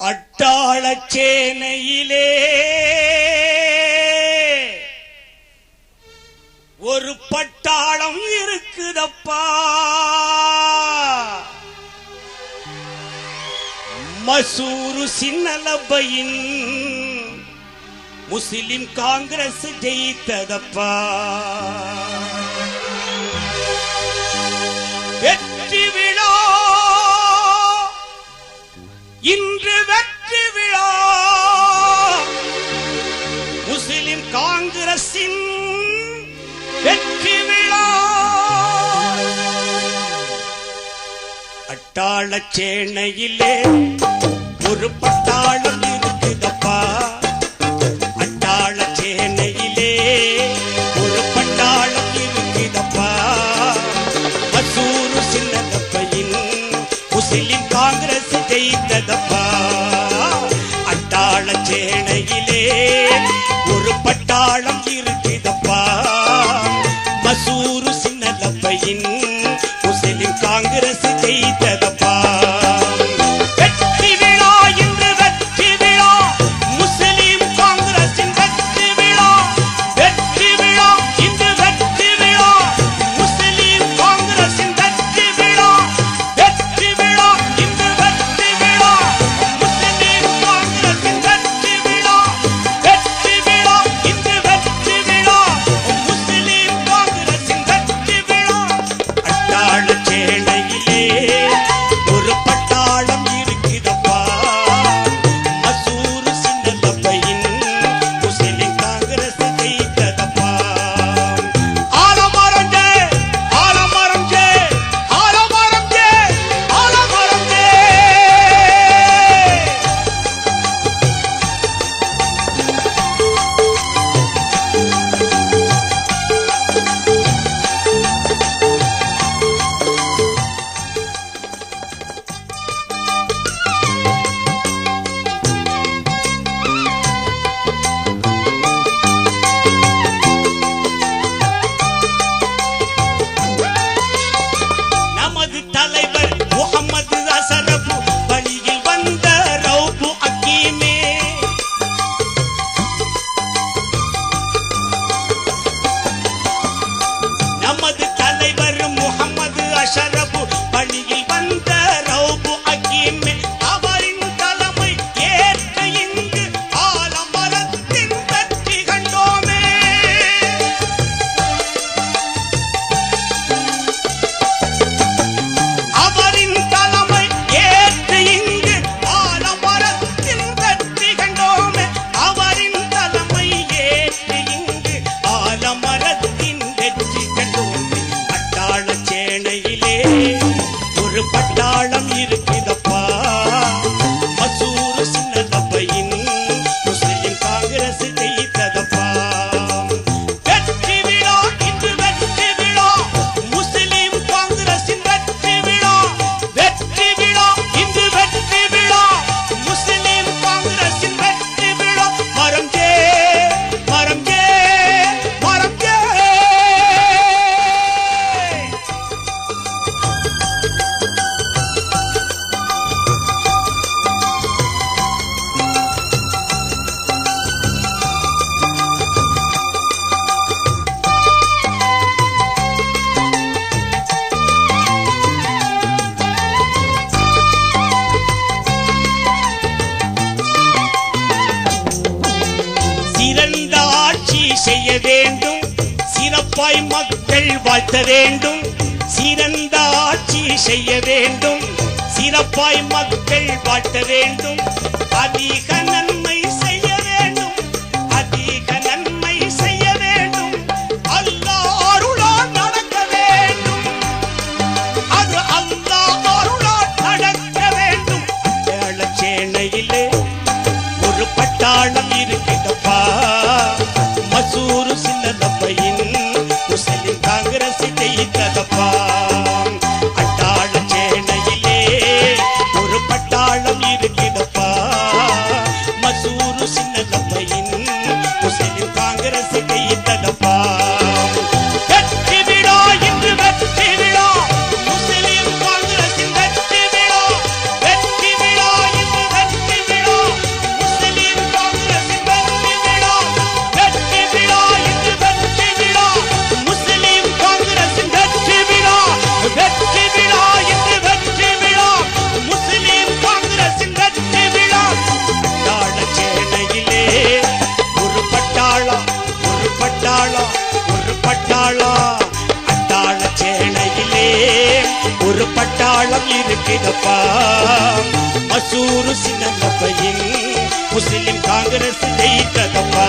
அட்டாளச்சேனையிலே ஒரு பட்டாளம் இருக்குதப்பா. மசூரு சின்னலப்பையின் முஸ்லிம் காங்கிரஸ் ஜெயித்ததப்பா. வெற்றி விழா. இந்த பட்டாள சேனையிலே ஒரு பட்டாளம் இருக்குதப்பா. பட்டாள சேனையிலே ஒரு பட்டாளம் இருக்குதப்பா. மசூரு சின்னதப்பையின் முஸ்லிம் காங்கிரஸ் ஜெயித்ததப்பா. அட்டாள சேனையிலே ஒரு பட்டாளம் செய்ய வேண்டும். சிறப்பாய் மக்கள் வாழ்த்த வேண்டும். சிறந்த ஆட்சி செய்ய வேண்டும். சிறப்பாய் மக்கள் வாழ்த்த வேண்டும். அதிகம் பட்டாளம் இருக்குதப்பா. மசூரு சின்ன முஸ்லிம் காங்கிரஸ் ஜெயித்ததப்பா.